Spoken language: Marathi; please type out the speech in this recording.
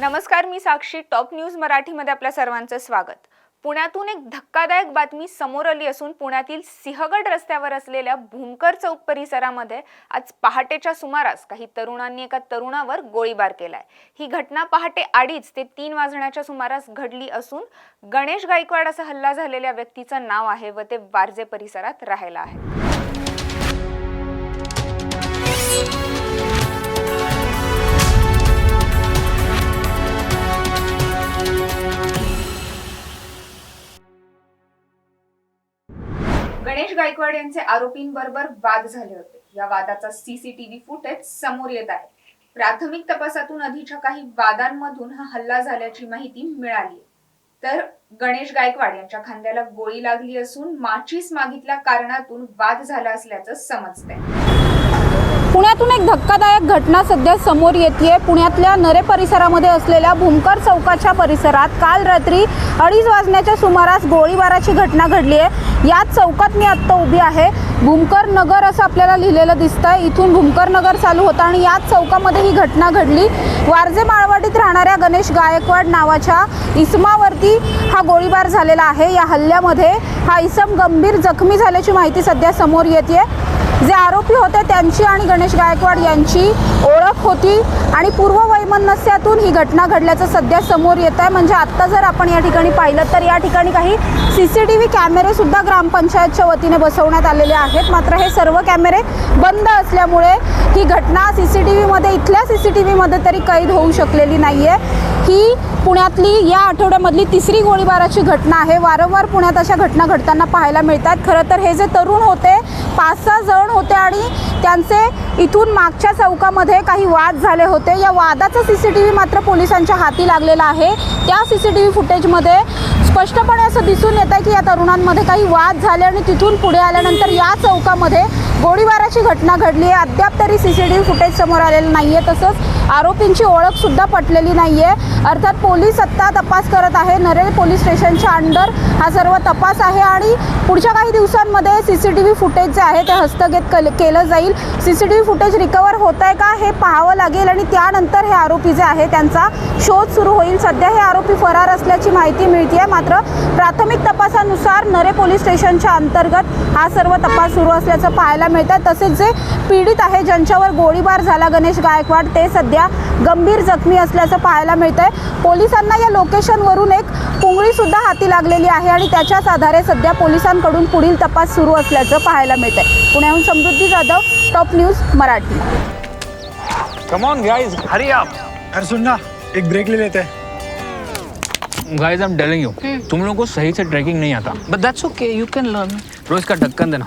नमस्कार मी साक्षी. टॉप न्यूज मराठीमध्ये आपल्या सर्वांचं स्वागत. पुण्यातून एक धक्कादायक बातमी समोर आली असून पुण्यातील सिंहगड रस्त्यावर असलेल्या भूमकर चौक परिसरामध्ये आज पहाटेच्या सुमारास काही तरुणांनी एका तरुणावर गोळीबार केलाय. ही घटना पहाटे अडीच ते तीन वाजण्याच्या सुमारास घडली असून गणेश गायकवाड असा हल्ला झालेल्या व्यक्तीचं नाव आहे व ते वारजे परिसरात राहायला आहे. गणेश गायकवाड यांचे आरोपींबरोबर वाद झाले होते. या वादाचा सीसीटीव्ही फुटेज समोर येत आहे. प्राथमिक तपासातून आधीच्या काही वादांमधून हा हल्ला झाल्याची माहिती मिळाली. तर गणेश गायकवाड यांच्या खांद्याला गोळी लागली असून माचीस मागितल्या कारणातून वाद झाला असल्याचं समजतंय. पुण्यातून एक धक्कादायक घटना सध्या समोर येते पुण्यातल्या नरे परिसरामध्ये असलेल्या भूमकर चौकाच्या परिसरात काल रात्री अडीच वाजण्याच्या सुमारास गोळीबाराची घटना घडली आहे. याच चौकात मी आत्ता उभी आहे. भूमकर नगर असं आपल्याला लिहिलेलं दिसतंय. इथून भूमकर नगर चालू होतं आणि याच चौकामध्ये ही घटना घडली. वारजे माळवाडीत राहणाऱ्या गणेश गायकवाड नावाच्या इसमावरती हा गोळीबार झालेला आहे. या हल्ल्यामध्ये हा इसम गंभीर जखमी झाल्याची माहिती सध्या समोर येते जे आरोपी होते त्यांची आणि गणेश गायकवाड यांची ओळख होती आणि पूर्ववैमनस्यातून ही घटना घडल्याचं सध्या समोर येत आहे. म्हणजे आत्ता जर आपण या ठिकाणी पाहिलं तर या ठिकाणी काही सी सी टी व्ही कॅमेरेसुद्धा ग्रामपंचायतच्या वतीने बसवण्यात आलेले आहेत. मात्र हे सर्व कॅमेरे बंद असल्यामुळे ही घटना सी सी टी व्हीमध्ये इथल्या सी सी टी व्हीमध्ये तरी कैद होऊ शकलेली नाही आहे ही पुण्यातली या आठवड्यामधली तिसरी गोळीबाराची घटना आहे. वारंवार पुण्यात अशा घटना घडताना पाहायला मिळतात. खरं तर हे जे तरुण होते पाच सहा जण होते आणि त्यांचे इथून मागच्या चौकामध्ये काही वाद झाले होते. या वादाचा सी सी टी व्ही मात्र पोलिसांच्या हाती लागलेला आहे. त्या सी सी टी व्ही फुटेजमध्ये स्पष्टपणे असं दिसून येतं आहे की या तरुणांमध्ये काही वाद झाले आणि तिथून पुढे आल्यानंतर या चौकामध्ये गोळीबाराची घटना घडली आहे. अद्याप तरी C C T V footage समोर आलेलं नाही आहे तसंच आरोपींची ओळखसुद्धा पटलेली नाही आहे अर्थात पोलीस आत्ता तपास करत आहे. नरेल पोलीस स्टेशनच्या अंडर हा सर्व तपास आहे आणि पुढच्या काही दिवसांमध्ये C C T V footage जे आहे ते हस्तगत कल केलं जाईल. C C T V footage recover होत आहे का हे पाहावं लागेल आणि त्यानंतर हे आरोपी जे आहे त्यांचा शोध सुरू होईल. सध्या हे आरोपी फरार असल्याची माहिती मिळते आहे मात्र प्राथमिक तपासानुसार नरे पोलीस स्टेशनच्या अंतर्गत हा सर्व तपास सुरू असल्याचं पाहायला मिळतं तसेच जे पीडित आहे ज्यांच्यावर गोळीबार झाला गणेश गायकवाड ते सध्या गंभीर जखमी असल्याचं पाहायला मिळतंय. पोलिसांना या लोकेशनवरून एक पुंगळी सुद्धा हाती लागलेली आहे आणि त्याच्याच आधारे सध्या पोलिसांकडून पुढील तपास सुरू असल्याचं पाहायला मिळतंय. पुण्याहून Samruddhi Jadhav top news Marathi. Come on guys hurry up अरे सुन ना एक ब्रेक ले लेते. हैं guys I am telling you तुम लोगों को सही से ट्रैकिंग नहीं आता. But that's okay, you can learn. रोज का ढक्कन देना.